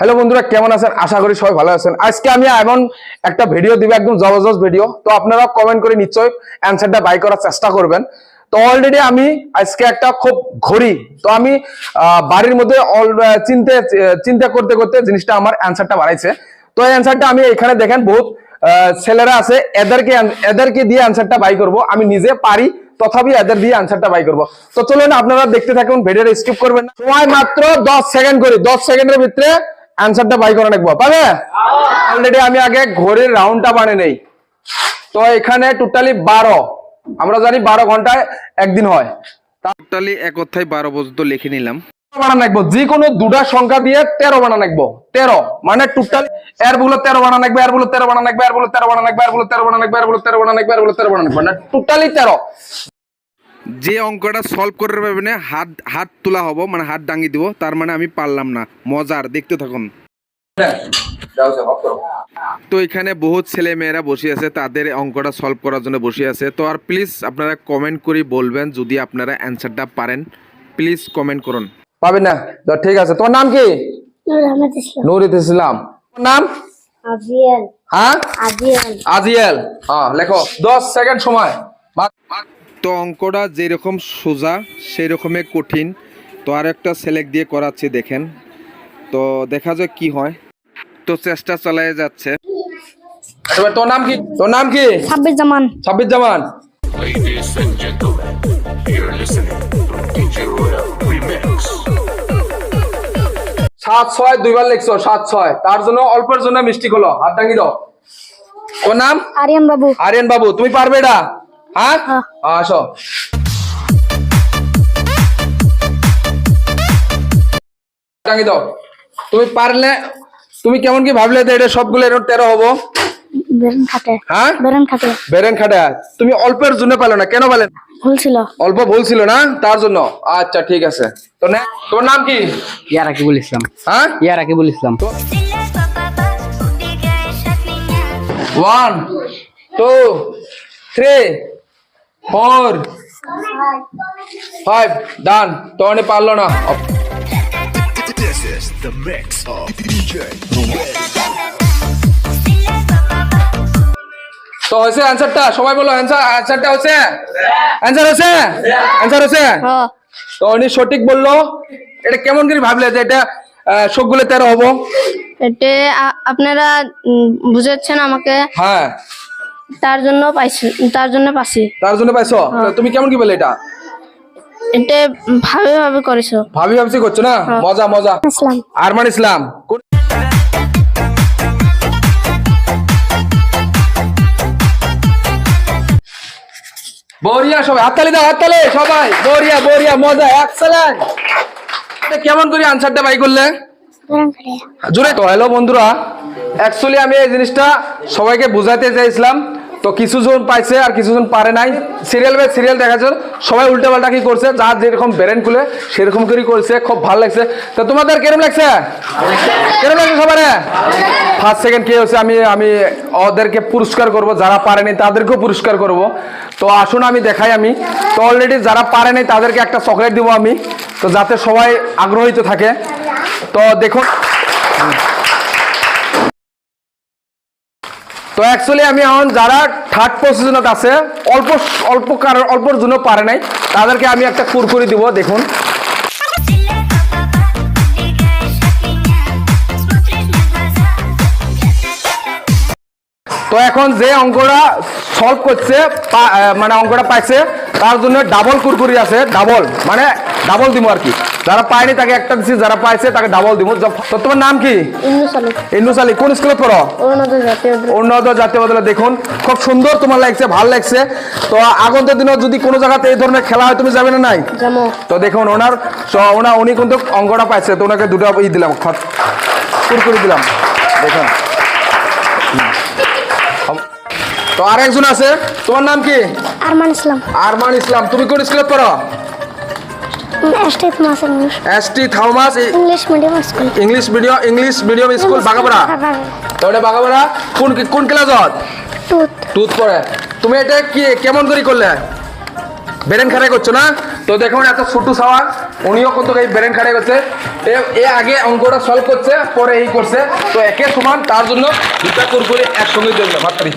Hello বন্ধুরা, কেমন আছেন? আশা করি সবাই ভালো আছেন। আজকে আমি এমন একটা ভিডিও দিব, একদম জবরদস্ত ভিডিও তো আপনারা কমেন্ট করে নিশ্চয়ই অ্যান্সারটা বাই করার চেষ্টা করবেন। তো অলরেডি আমি আজকে একটা খুব ঘড়ি। তো আমি বাড়ির মধ্যে চিন্তে চিন্তা করতে করতে জিনিসটা আমার অ্যান্সারটা বাড়াইছে। তো এই অ্যান্সারটা আমি এখানে দেখেন, বহুত ছেলেরা আছে এদেরকে এদেরকে দিয়ে অ্যান্সারটা বাই করব। আমি নিজে পারি, তথাপি এদের দিয়ে অ্যান্সারটা বাই করব। তো চলুন আপনারা দেখতে থাকুন ভিডিওটা স্কিপ করবেন সময় মাত্র দশ সেকেন্ড করি। দশ সেকেন্ডের ভিতরে অ্যান্সারটা বাই করে রাখব পাবে অলরেডি আমি আগে ঘড়ির রাউন্ডটা বানিয়ে নেই। তো এখানে টোটালি বারো। আমরা জানি বারো ঘন্টায় একদিন হয়। টোটালি এক অধ্যায় বারো পর্যন্ত লিখে নিলাম। বানান রাখব। যে কোনো দুটা সংখ্যা দিয়ে তেরো বানান রাখব। তেরো। মানে টোটাল এরগুলো তেরো বানান রাখবে এরগুলো তেরো বানান রাখবে এরগুলো তেরো বানান রাখবে এরগুলো তেরো বানান রাখবে এরগুলো তেরো বানান রাখবে এরগুলো তেরো বানান রাখবে। না টোটালি তেরো। যে অঙ্কটা সলভ করে পারবে না হাত হাত তোলা হব মানে হাত ডাঙ্গি দিব তার মানে আমি পারলাম না। মজার দেখতে থাকুন। তো এখানে বহুত ছেলে মেয়েরা বসে আছে তাদের অঙ্কটা সলভ করার জন্য বসে আছে। তো আর প্লিজ আপনারা কমেন্ট করে বলবেন যদি আপনারা অ্যান্সারটা পারেন। প্লিজ কমেন্ট করুন। পাবেন না? তো ঠিক আছে তোমার নাম কি? নুরিত ইসলাম। তোমার নাম? আজিয়াল। হ্যাঁ? আজিয়াল। আজিয়েল। হ্যাঁ লেখো দশ সেকেন্ড সময়। মা- তো অঙ্কটা যেরকম সোজা সেই রকমের কঠিন। তো আর একটা সিলেক্ট দিয়ে করাচ্ছি দেখেন। তো দেখা যাক কি হয়। তো চেষ্টা চালিয়ে যাচ্ছে। এবার তোর নাম কি? তোর নাম কি? সাব্বির জামান ছাব্বিশ জামান. সাত ছয় দুইবার লিখছো সাত ছয়। তার জন্য অল্পের জন্য মিষ্টি হলো হাত দাও। তোর নাম? আরিয়ান বাবু। আরিয়ান বাবু তুমি পারবে এটা? হ্যাঁ? হ্যাঁ। আসো। দাও তুমি পারলে তুমি কেমন কি ভাবলে যে এটা সবগুলো এরকম তেরো হব? বেরেন খাটে। হ্যাঁ? বেরেন খাটে। বেরেন খাটা। তুমি অল্পের জন্য পেল না কেন পেলে না? ভুল ছিল। অল্প ভুল ছিল না তার জন্য। আচ্ছা ঠিক আছে। তো নে তোমার নাম কি? ইয়া রাকিবুল ইসলাম। হ্যাঁ? ইয়া Rakibul Islam. One two three four five ডান তো অনেক পারল না। This is the mix of DJ তো হয়েছে অ্যান্সারটা সবাই বলো অ্যান্সার অ্যান্সারটা হচ্ছে অ্যান্সার হচ্ছে অ্যান্সার হচ্ছে হ্যাঁ। তো উনি সঠিক বলল। এটা কেমন করে ভাবলে যে এটা সবগুলো তেরো হব? এটা আপনারা উম, বুঝাচ্ছেন আমাকে? হ্যাঁ। তার জন্য পাইছি তার জন্য পাইছি। তার জন্য পাইছো? তুমি কেমন কি বলে এটা? এটা ভাবে ভাবে করেছ। ভাবি ভাবছি করছ না? মজা মজা। ইসলাম। আরমান ইসলাম বরিয়া সবাই হাততালি দাও হাততালি সবাই। বরিয়া বরিয়া মজা এক্সেলেন্ট কেমন করে আনসারটা বাই করলে? জোরে। তো হ্যালো বন্ধুরা। অ্যাকচুয়ালি আমি এই জিনিসটা সবাইকে বুঝাতে চাইছিলাম। তো কিছু জন পাইছে আর কিছু জন পারে নাই। সিরিয়াল বাই সিরিয়াল দেখা যাচ্ছে সবাই উল্টা পাল্টা কি করছে যার যেরকম ব্রেন খুলে সেরকম করে করছে, খুব ভালো লাগছে। তো তোমাদের কেরম লাগছে? কেরম লাগছে সবার? ফার্স্ট সেকেন্ড কে হচ্ছে আমি আমি ওদেরকে পুরস্কার করব, যারা পারেনি তাদেরকেও পুরস্কার করব। তো আসুন, আমি দেখাই আমি। তো অলরেডি যারা পারেনি তাদেরকে একটা চকলেট দিব আমি। তো যাতে সবাই আগ্রহিত থাকে। তো দেখুন। তো অ্যাকচুয়ালি আমি এখন যারা থার্ড পজিশনত আছে, অল্প অল্প কারণ অল্পর জন্য পারে নাই, তাদেরকে আমি একটা কুরকুরি দিব, দেখুন। তো এখন যে অঙ্কটা সলভ করছে মানে অঙ্কটা পাইছে, তার জন্য ডাবল কুরকুরি আছে ডাবল মানে ডাবল দিব আর কি। যারা পায়নি তাকে একটা দিচ্ছি যারা পাইছে তাকে ডাবল দিব তো তোমার নাম কি? ইংলিশ আলু ইন্নুস আলী কোন স্কুলে পড়ো? অরুণোদয় জাতীয় বদলে দেখুন খুব সুন্দর তোমার লাগছে ভালো লাগছে। তো আগন্তুক দিনে যদি কোনো জায়গাতে এই ধরনের খেলা হয় তুমি যাবে না নাই? তো দেখুন ওনার ওনা উনি কিন্তু অঙ্কটা পাইছে তো ওনাকে দুটো ই দিলাম কুরকুরি দিলাম। দেখুন। তো আর একজন আছে তোমার নাম কি? আরমান ইসলাম। আরমান ইসলাম তুমি কোন স্কুলে পড়ো? মাস English থাউমাস medium school English medium English medium school Bagabara তো এটা বাগাবড়া কোন কোন ক্লাসত টুথ টুথ পড়ে। তুমি এটা কি কেমন করে করলে? বেরেন খারাই করছ না? তো দেখুন এত ছোট সাওয়ার উনিও কত এই ব্রেন খাটে গেছে এ- আগে অঙ্কটা সলভ করছে পরে এই করছে। তো একে সমান তার জন্য দুটা কুরকুরে একসঙ্গে দেখলাম মাত্রাই